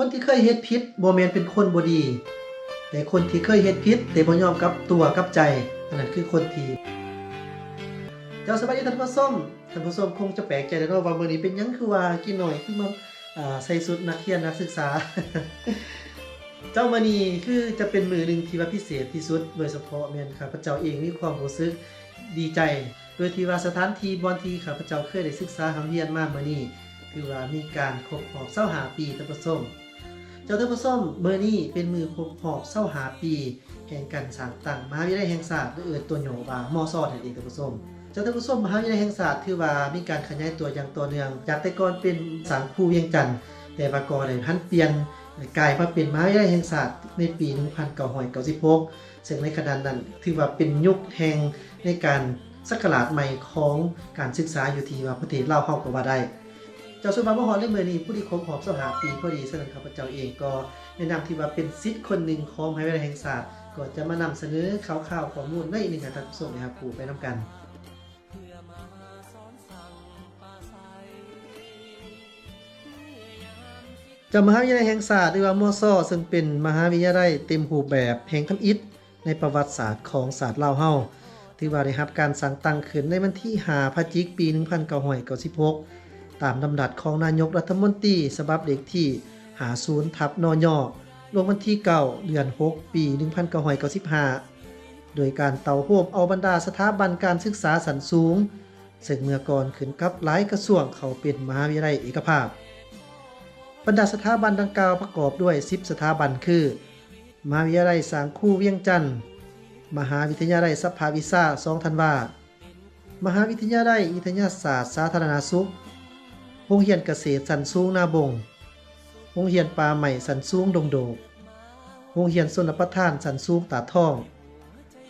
คนที่เคยเฮ็ดผิดบ่แมนเป็นคนบ่ดี แต่คนที่เคยเฮ็ดผิดแต่บ่ยอมกับตัวกับใจ อันนั้นคือคนที่เจ้าสบายดีท่านผู้ชมท่านผู้ชมคงจะแปลกใจแล้วเนาะว่ามื้อนี้เป็นหยังคือว่ากินหน่อยคือมาอ่าใส่สุดนักเรียนนักศึกษา เจ้ามื้อนี้คือจะเป็นมื้อหนึ่งที่ว่าพิเศษที่สุดโดยเฉพาะแม่นข้าพเจ้าเองมีความรู้สึกดีใจ โดยที่ว่าสถานที่บอนที่ข้าพเจ้าเคยได้ศึกษาหาเรียนมามื้อนี้คือว่ามีการครบรอบ25ปีท่านผู้ชม เจ้าเท่านผู้ชมมื้อนี้เป็นมือครบเศรอบ25ปีแห่งการสางตั้งมหาวิทยาลัยแห่งศาสตร์หรือเอ่ยตัวโยว่ามอซอนั่นเองท่านผู้มเจ้าเท่านผู้มมหาวิทยาลัยแห่งศาสตร์ถือว่ามีการขยายตัวอย่างต่อเนื่องจากแต่ก่อนเป็นสังคูเวียงจันทน์แต่ว่าก็ได้พันเปลี่ยนกลายมาเป็นมหาวิทยาลัยแห่งศาสตร์ในปี 1996ซึ่งในขณะนั้นถือว่าเป็นยุคแห่งในการสักราชใหม่ของการศึกษาอยู่ที่ว่าประเทศลาวเฮาก็ว่าได้ เจ้าสุภาพมหรในเมื่อนี้ผู้ที่ครบหอบสหาปีพอดีฉะนั้นข้าพเจ้าเองก็แนะนำที่ว่าเป็นสิทธิ์คนหนึ่งของมหาวิทยาลัยแห่งศาสตร์ก็จะมานำเสนอข่าวๆข้อมูลในหนึ่งการทัศน์นะครับผู้ไปนํกันจากมหาวิทยาลัยแห่งศาสตร์หรือว่ามอซอซึ่งเป็นมหาวิทยาลัยเต็มรูแบบแห่งทำอิฐในประวัติศาสตร์ของศาสตร์ลาวเฮาที่ว่าได้รับการสร้างตั้งขึ้นในวันที่5พฤศจิกายนปี 1996 ตามลำดับของนายกรัฐมนตรีฉบับเด็กที่50ทับนอยลงวันที่9เดือน 6 ปี 1995 โดยการเตาโฮมเอาบรรดาสถาบันการศึกษาสันสูง ซึ่งเมื่อก่อนขึ้นกับหลายกระทรวงเขาเป็นมหาวิทยาลัยเอกภาพ บรรดาสถาบันดังกล่าวประกอบด้วย 10 สถาบันคือ มหาวิทยาลัยสางคู่เวียงจันทน์มหาวิทยาลัยสัพพาวิซ่า2ธันวามหาวิทยาลัยวิทยาศาสตร์สาธารณสุข โรงเรียนเกษตรสันสูงนาบงโรงเรียนป่าใหม่สันสูงดงโดกโรงเรียนสนประทานสันสูงตาท่อง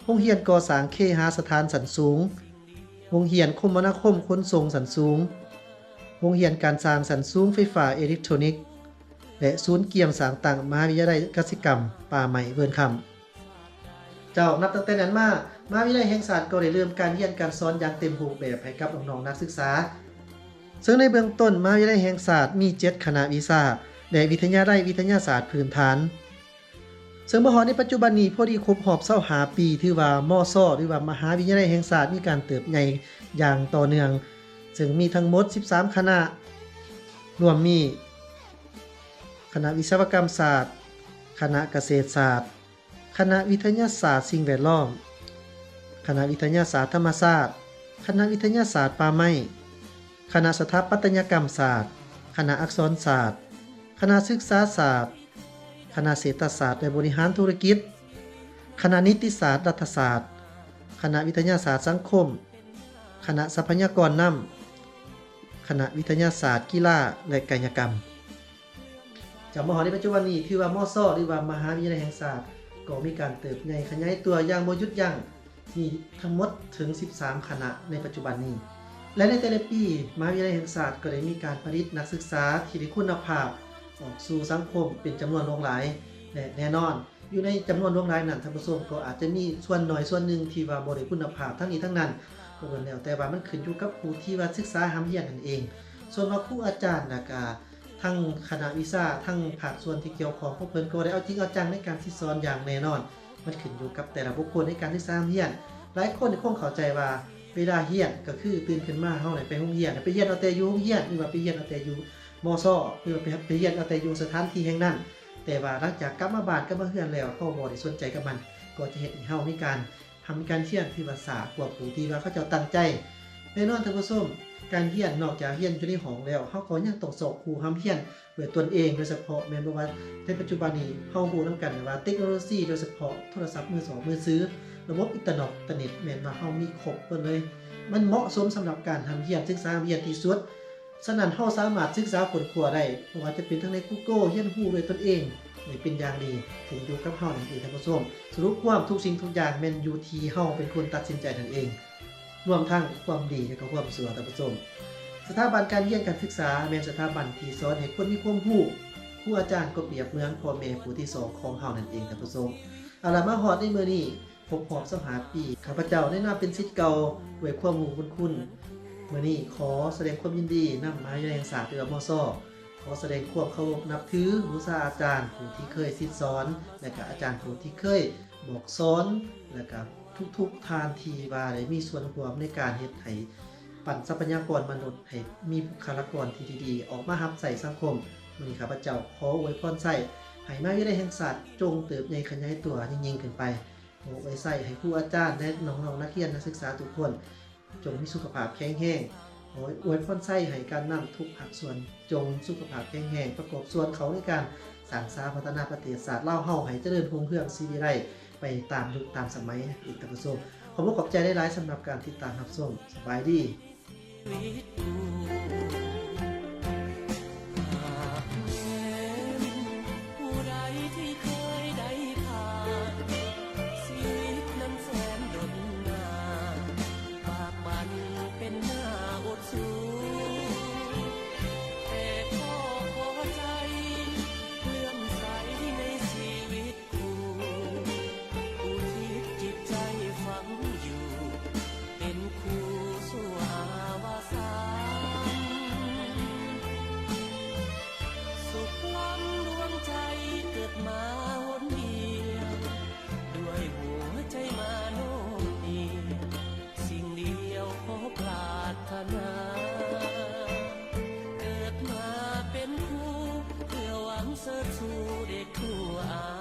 โรงเรียนก่อสร้างเคหาสถานสันสูงโรงเรียนคมนาคมขนส่งสันสูงโรงเรียนการสร้างสันสูงไฟฟ้าอิเล็กทรอนิกส์ และศูนย์เกี่ยมสางต่างมหาวิทยาลัยกสิกรรม ป่าใหม่เวิร์นคำเจ้านับตั้งแต่นั้นมามหาวิทยาลัยแห่งศาสตร์ก็ได้เริ่มการเรียนการสอนอย่างเต็มรูปแบบให้กับน้องๆนักศึกษา ซึ่งในเบื้องต้นมหาวิทยาลัยแห่งศาสตร์มี 7 คณะวิชาและวิทยาลัยวิทยาศาสตร์พื้นฐาน ซึ่งมหอในปัจจุบันนี้พอดีครบรอบเศร้าหาปีถือว่ามอซอหรือว่ามหาวิทยาลัยแห่งศาสตร์มีการเติบใหญ่อย่างต่อเนื่อง ซึ่งมีทั้งหมด 13 คณะ รวมมี คณะวิศวกรรมศาสตร์ คณะเกษตรศาสตร์ คณะวิทยาศาสตร์สิ่งแวดล้อม คณะวิทยาศาสตร์ธรรมศาสตร์ คณะวิทยาศาสตร์ป่าไม้ คณะสถาปัตยกรรมศาสตร์ คณะอักษรศาสตร์ คณะศึกษาศาสตร์ คณะเศรษฐศาสตร์และบริหารธุรกิจ คณะนิติศาสตร์รัฐศาสตร์ คณะวิทยาศาสตร์สังคม คณะทรัพยากรน้ำคณะวิทยาศาสตร์กีฬาและกายกรรมจากมหาในปัจจุบันนี้ถือว่ามอซอหรือว่ามหาวิทยาลัยแห่งศาสตร์ ก็มีการเติบใหญ่ขยายตัวอย่างบ่หยุดยั้งมีทั้งหมดถึง 13 คณะในปัจจุบันนี้ และในแต่ละปีมหาวิทยาลัยแห่งศาสตร์ก็ได้มีการผลิตนักศึกษาที่มีคุณภาพออกสู่สังคมเป็นจำนวนหลากหลายและแน่นอน อยู่ในจำนวนหลากหลายนั้นท่านผู้ชมก็อาจจะมีส่วนหน้อยส่วนหนึ่งที่ว่าบ่ได้คุณภาพทั้งนี้ทั้งนั้นก็ล้วนแล้วแต่ว่ามันขึ้นอยู่กับผู้ที่ว่าศึกษาหาเรียนนั่นเอง ส่วนว่าครูอาจารย์นะกาทั้งคณะวิชาทั้งภาคส่วนที่เกี่ยวข้องพวกเพิ่นก็ได้เอาจริงเอาจังในการที่สอนอย่างแน่นอน มันขึ้นอยู่กับแต่ละบุคคลในการที่สร้างเรียนหลายคนคงเข้าใจว่า เวลาเรียนก็คือตื่นขึ้นมาเฮาได้ไปโรงเรียนไปเรียนเอาแต่อยู่โรงเรียนหรือว่าไปเรียนเอาแต่อยู่มอซอหรือว่าไปเรียนเอาแต่อยู่สถานที่แห่งนั้น แต่ว่าหลังจากกลับมาบ้านกลับมาเฮือนแล้วเฮาบ่ได้สนใจกับมัน ก็จะเฮ็ดให้เฮามีการทำการเรียนที่ภาษากว่าผู้ที่ว่าเขาจ้าตั้งใจแน่นอนท่านผู้ชมการเรียนนอกจากเรียนอยู่ในห้องแล้วเฮาก็ยังต้องสอบครูทำเรียนด้วยตนเองโดยเฉพาะแม่นบ่ว่าในปัจจุบันนี้เฮารู้นํกันว่าเทคโนโลยีโดยเฉพาะโทรศัพท์มือสองมือซื้อ ระบบอินเทอร์เน็ตอินเน็ตแม่นว่าเฮามีครบเบิดเลย มันเหมาะสมสำหรับการทำเรียนศึกษาเรียนที่สุดฉะนั้นเฮาสามารถศึกษาค้นคว้าได้บ่ว่าจะเป็นทั้งใน Google เรียนรู้ด้วยตนเองนี่เป็นอย่างดีถึงอยู่กับเฮานั่นเองท่านผู้ชมสรุปความทุกสิ่งทุกอย่างแม่นอยู่ที่เฮาเป็นคนตัดสินใจนั่นเอง รวมทั้งความดีและก็ความชั่วท่านผู้ชมสถาบันการเรียนการศึกษาแม่นสถาบันที่สอนให้คนมีความรู้ครูอาจารย์ก็เปรียบเหมือนพ่อแม่ผู้ที่สองของเฮานั่นเองท่านผู้ชมเอาล่ะมาฮอดในมื้อนี้ ครบรอบสังหาปีข้าพเจ้าได้นำเป็นศิษย์เก่าด้วยความรู้บุญคุณมื้อนี้ขอแสดงความยินดีนำมาวิทยาลัยแห่งศาสตร์หรือว่ามศขอแสดงความเคารพนับถือบูชาอาจารย์ผู้ที่เคยสิสอน และก็อาจารย์ผู้ที่เคยบอกสอน และก็ทุกๆทานทีว่าได้มีส่วนร่วมในการเฮ็ดให้ปั่นทรัพยากรมนุษย์ให้มีบุคลากรที่ดีๆ ออกมารับใส่สังคมมื้อนี้ข้าพเจ้าขออวยพรใส่ให้มหาวิทยาลัยแห่งศาสตร์จงเติบใหญ่ขยายตัวยิ่งๆขึ้นไป ขอไว้ใส่ให้ครูอาจารย์และน้องๆนักเรียนนักศึกษาทุกคน จงมีสุขภาพแข็งแรงขออวยพรใส่ให้การนำทุกภาคส่วนจงสุขภาพแข็งแรงประกอบส่วนเขาในการสร้างสร้าพัฒนาประเทศศาสตร์เล่าเฮาให้เจริญรุ่งเรืองซีวิไลไปตามยุคตามสมัยอีกตามกระทรวงขอบคุณขอบใจได้หลายสำหรับการติดตามรับชมสบายดี রেখুয়া